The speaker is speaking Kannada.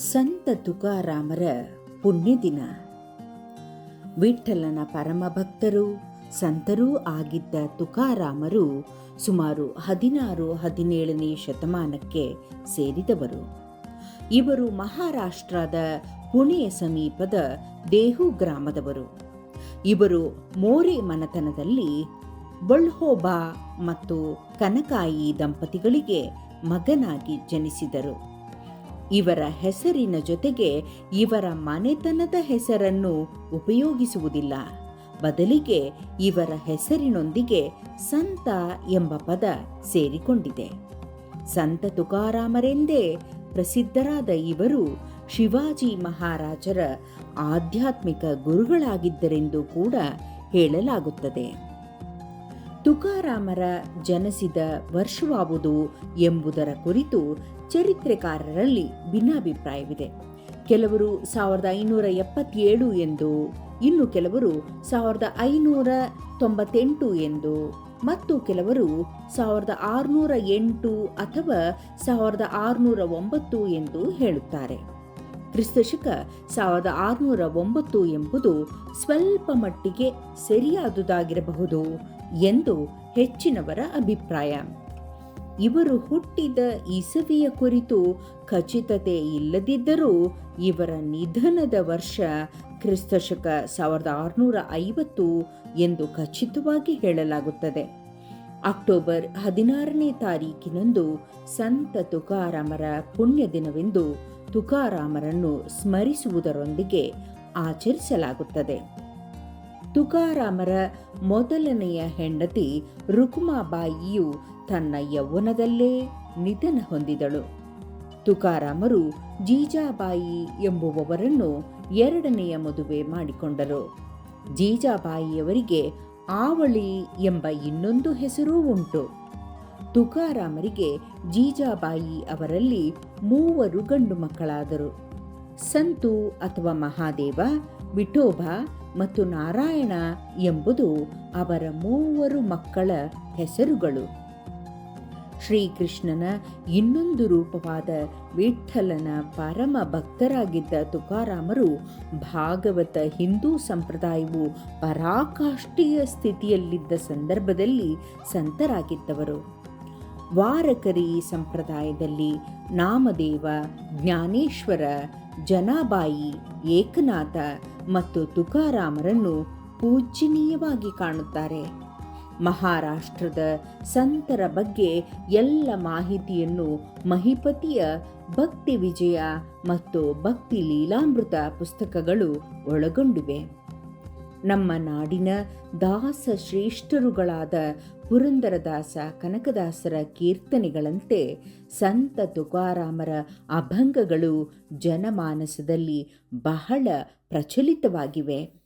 ಸಂತ ತುಕಾರಾಮರ ಪುಣ್ಯ ದಿನ ವಿಠಲನ ಪರಮ ಭಕ್ತರು, ಸಂತರೂ ಆಗಿದ್ದ ತುಕಾರಾಮರು ಸುಮಾರು ಹದಿನಾರು, ಹದಿನೇಳನೇ ಶತಮಾನಕ್ಕೆ ಸೇರಿದವರು. ಇವರು ಮಹಾರಾಷ್ಟ್ರದ ಪುಣೆಯ ಸಮೀಪದ ದೇಹು ಗ್ರಾಮದವರು. ಇವರು ಮೋರೆ ಮನತನದಲ್ಲಿ ಬಳ್ಹೋಬಾ ಮತ್ತು ಕನಕಾಯಿ ದಂಪತಿಗಳಿಗೆ ಮಗನಾಗಿ ಜನಿಸಿದರು. ಇವರ ಹೆಸರಿನ ಜೊತೆಗೆ ಇವರ ಮನೆತನದ ಹೆಸರನ್ನು ಉಪಯೋಗಿಸುವುದಿಲ್ಲ. ಬದಲಿಗೆ ಇವರ ಹೆಸರಿನೊಂದಿಗೆ ಸಂತ ಎಂಬ ಪದ ಸೇರಿಕೊಂಡಿದೆ. ಸಂತ ತುಕಾರಾಮರೆಂದೇ ಪ್ರಸಿದ್ಧರಾದ ಇವರು ಶಿವಾಜಿ ಮಹಾರಾಜರ ಆಧ್ಯಾತ್ಮಿಕ ಗುರುಗಳಾಗಿದ್ದರೆಂದು ಕೂಡ ಹೇಳಲಾಗುತ್ತದೆ. ತುಕಾರಾಮರ ಜನಿಸಿದ ವರ್ಷವಾವುದು ಎಂಬುದರ ಕುರಿತು ಚರಿತ್ರೆಕಾರರಲ್ಲಿ ಭಿನ್ನಾಭಿಪ್ರಾಯವಿದೆ. ಕೆಲವರು ಸಾವಿರದ ಐನೂರ ಎಪ್ಪತ್ತೇಳು ಎಂದು, ಇನ್ನು ಕೆಲವರು ಸಾವಿರದ ಐನೂರ ತೊಂಬತ್ತೆಂಟು ಎಂದು, ಮತ್ತು ಕೆಲವರು ಸಾವಿರದ ಆರುನೂರ ಎಂಟು ಅಥವಾ ಸಾವಿರದ ಆರುನೂರ ಒಂಬತ್ತು ಎಂದು ಹೇಳುತ್ತಾರೆ. ಕ್ರಿಸ್ತಶಕ ಸಾವಿರದ ಆರುನೂರ ಒಂಬತ್ತು ಎಂಬುದು ಸ್ವಲ್ಪ ಮಟ್ಟಿಗೆ ಸರಿಯಾದುದಾಗಿರಬಹುದು. ಎಂದು ಹೆಚ್ಚಿನವರ ಅಭಿಪ್ರಾಯ. ಇವರು ಹುಟ್ಟಿದ ಇಸವಿಯ ಕುರಿತು ಖಚಿತತೆ ಇಲ್ಲದಿದ್ದರೂ ಇವರ ನಿಧನದ ವರ್ಷ ಕ್ರಿಸ್ತಶಕ ಸಾವಿರದ ಆರುನೂರ ಐವತ್ತು ಎಂದು ಖಚಿತವಾಗಿ ಹೇಳಲಾಗುತ್ತದೆ. ಅಕ್ಟೋಬರ್ ಹದಿನಾರನೇ ತಾರೀಕಿನಂದು ಸಂತ ತುಕಾರಾಮರ ಪುಣ್ಯ ದಿನವೆಂದು ತುಕಾರಾಮರನ್ನು ಸ್ಮರಿಸುವುದರೊಂದಿಗೆ ಆಚರಿಸಲಾಗುತ್ತದೆ. ತುಕಾರಾಮರ ಮೊದಲನೆಯ ಹೆಂಡತಿ ರುಕುಮಾಬಾಯಿಯು ತನ್ನ ಯೌವನದಲ್ಲೇ ನಿಧನ ಹೊಂದಿದಳು. ತುಕಾರಾಮರು ಜೀಜಾಬಾಯಿ ಎಂಬುವವರನ್ನು ಎರಡನೆಯ ಮದುವೆ ಮಾಡಿಕೊಂಡರು. ಜೀಜಾಬಾಯಿಯವರಿಗೆ ಆವಳಿ ಎಂಬ ಇನ್ನೊಂದು ಹೆಸರೂ ಉಂಟು. ತುಕಾರಾಮರಿಗೆ ಜೀಜಾಬಾಯಿ ಅವರಲ್ಲಿ ಮೂವರು ಗಂಡು ಮಕ್ಕಳಾದರು. ಸಂತು ಅಥವಾ ಮಹಾದೇವ ವಿಠೋಬ ಮತ್ತು ನಾರಾಯಣ ಎಂಬುದು ಅವರ ಮೂವರು ಮಕ್ಕಳ ಹೆಸರುಗಳು. ಶ್ರೀಕೃಷ್ಣನ ಇನ್ನೊಂದು ರೂಪವಾದ ವಿಠ್ಠಲನ ಪರಮ ಭಕ್ತರಾಗಿದ್ದ ತುಕಾರಾಮರು ಭಾಗವತ ಹಿಂದೂ ಸಂಪ್ರದಾಯವು ಪರಾಕಾಷ್ಠೀಯ ಸ್ಥಿತಿಯಲ್ಲಿದ್ದ ಸಂದರ್ಭದಲ್ಲಿ ಸಂತರಾಗಿದ್ದವರು. ವಾರಕರಿ ಸಂಪ್ರದಾಯದಲ್ಲಿ ನಾಮದೇವ, ಜ್ಞಾನೇಶ್ವರ, ಜನಾಬಾಯಿ, ಏಕನಾಥ ಮತ್ತು ತುಕಾರಾಮರನ್ನು ಪೂಜ್ಯನೀಯವಾಗಿ ಕಾಣುತ್ತಾರೆ. ಮಹಾರಾಷ್ಟ್ರದ ಸಂತರ ಬಗ್ಗೆ ಎಲ್ಲ ಮಾಹಿತಿಯನ್ನು ಮಹಿಪತಿಯ ಭಕ್ತಿ ವಿಜಯ ಮತ್ತು ಭಕ್ತಿ ಲೀಲಾಮೃತ ಪುಸ್ತಕಗಳು ಒಳಗೊಂಡಿವೆ. ನಮ್ಮ ನಾಡಿನ ದಾಸ ಶ್ರೇಷ್ಠರುಗಳಾದ ಪುರಂದರದಾಸ ಕನಕದಾಸರ ಕೀರ್ತನೆಗಳಂತೆ ಸಂತ ತುಕಾರಾಮರ ಅಭಂಗಗಳು ಜನಮಾನಸದಲ್ಲಿ ಬಹಳ ಪ್ರಚಲಿತವಾಗಿವೆ.